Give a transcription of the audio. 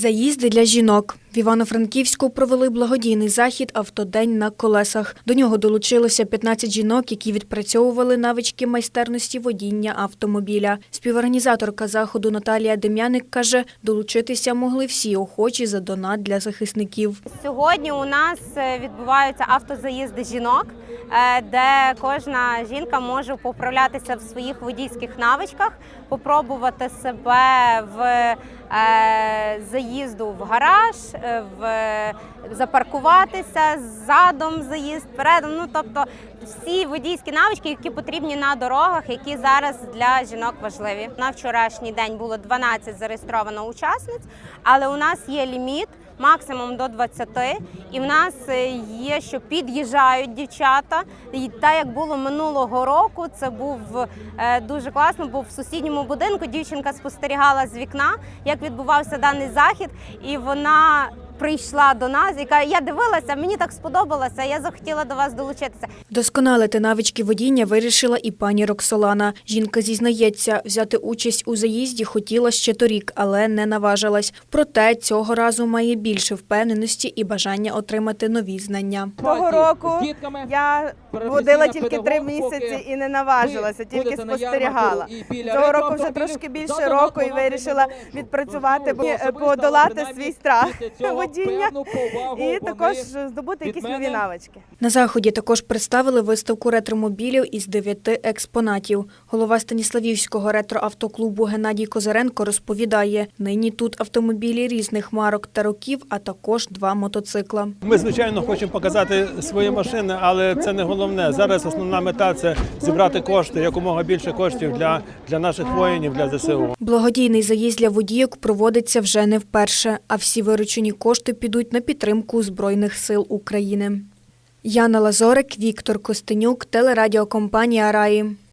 Заїзди для жінок. В Івано-Франківську провели благодійний захід Автодень на колесах. До нього долучилося 15 жінок, які відпрацьовували навички майстерності водіння автомобіля. Співорганізаторка заходу Наталія Дем'яник каже, долучитися могли всі охочі за донат для захисників. Сьогодні у нас е, відбуваються автозаїзди жінок, де кожна жінка може поправлятися в своїх водійських навичках, попробувати себе в е, заїзду в гараж, е, в запаркуватися задом заїзд, передом. Ну тобто всі водійські навички, які потрібні на дорогах, які зараз для жінок важливі. На вчорашній день було 12 зареєстровано учасниць, але у нас є ліміт максимум до 20. І в нас е, є, що під'їжджають дівчата. І так як було минулого року, це був е, дуже класно, бо в сусідньому будинку дівчинка спостерігала з вікна, як відбувався даний захід, і вона. Прийшла до нас і каже, я дивилася, мені так сподобалося, я захотіла до вас долучитися. Вдосконалити навички водіння вирішила і пані Роксолана. Жінка зізнається, взяти участь у заїзді хотіла ще торік, але не наважилась. Проте цього разу має більше впевненості і бажання отримати нові знання. Того року я водила тільки три місяці і не наважилася, тільки спостерігала. Цього року вже трошки більше року і вирішила відпрацювати, бо- подолати свій страх повагу і також здобути якісь нові навички. На заході також представили виставку ретромобілів із дев'яти експонатів. Голова Станіславівського ретроавтоклубу Геннадій Козаренко розповідає, нині тут автомобілі різних марок та років, а також два мотоцикла. Ми звичайно хочемо показати свої машини, але це не головне. Зараз основна мета це зібрати кошти, якомога більше коштів для, для наших воїнів, для ЗСУ. Благодійний заїзд для водійок проводиться вже не вперше, а всі виручені кошти підуть на підтримку Збройних сил України. Яна Лазорик, Віктор Костенюк, телерадіокомпанія Раї.